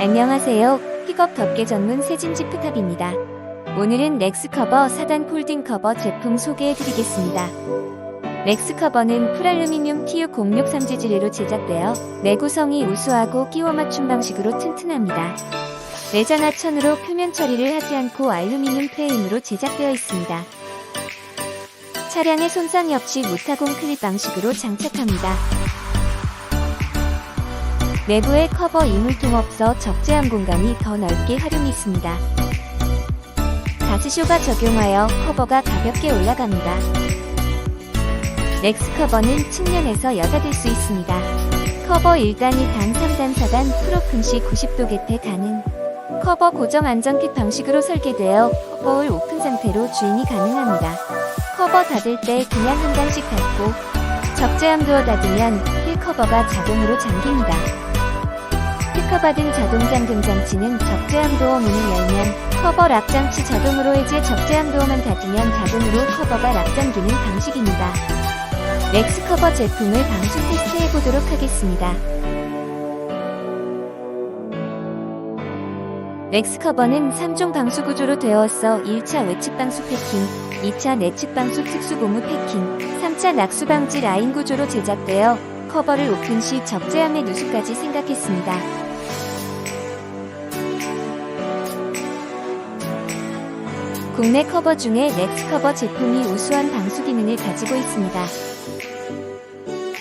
안녕하세요. 픽업 덮개 전문 세진지 프탑입니다. 오늘은 렉스 커버 4단 폴딩 커버 제품 소개해 드리겠습니다. 렉스 커버는 풀알루미늄 TU063 재질로 제작되어 내구성이 우수하고 끼워 맞춤 방식으로 튼튼합니다. 내장 하천으로 표면 처리를 하지 않고 알루미늄 프레임으로 제작되어 있습니다. 차량의 손상이 없이 무타공 클립 방식으로 장착합니다. 내부에 커버 이물통 없어 적재함 공간이 더 넓게 활용했습니다. 가스쇼가 적용하여 커버가 가볍게 올라갑니다. 렉스 커버는 측면에서 여닫을 수 있습니다. 커버 1단이 단 3단 4단 프로품 시 90도 개폐 가능. 커버 고정 안전핏 방식으로 설계되어 커버를 오픈 상태로 주인이 가능합니다. 커버 닫을 때 그냥 한 단씩 닫고 적재함 도어 닫으면 힐 커버가 자동으로 잠깁니다. 특허받은 자동 잠금 장치는 적재함 도어 문을 열면 커버 락 장치 자동으로 해제 적재함 도어만 닫으면 자동으로 커버가 락 잠기는 방식입니다. 렉스 커버 제품을 방수 테스트 해보도록 하겠습니다. 렉스 커버는 3종 방수 구조로 되어 있어 1차 외측 방수 패킹, 2차 내측 방수 특수 고무 패킹, 3차 낙수 방지 라인 구조로 제작되어 커버를 오픈 시 적재함의 누수까지 생각했습니다. 국내 커버 중에 렉스 커버 제품이 우수한 방수 기능을 가지고 있습니다.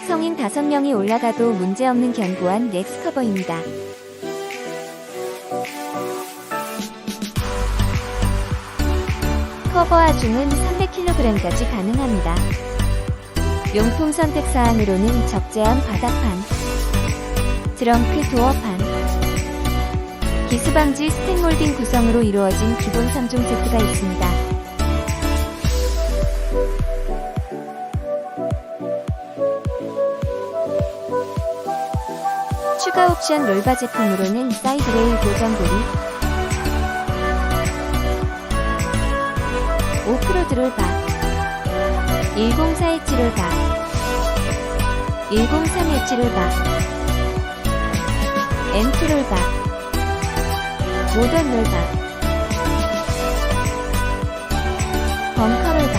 성인 5명이 올라가도 문제없는 견고한 렉스 커버입니다. 커버 하중은 300kg까지 가능합니다. 용품 선택 사항으로는 적재함 바닥판, 드렁크 도어판, 기스방지 스텐몰딩 구성으로 이루어진 기본 3종 세트가 있습니다. 추가 옵션 롤바 제품으로는 사이드 레일 고정고리, 오프로드 롤바, 104 엣지 롤바, 103 엣지 롤바, M2 롤바, 모던 롤바, 벙커 롤바,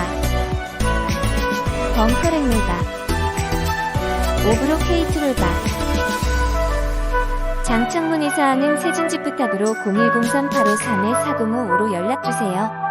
벙커렉 롤바, 오브로 케이트 롤바, 장착문의 사항은 세진지프탑으로 010-3853-4055로 연락주세요.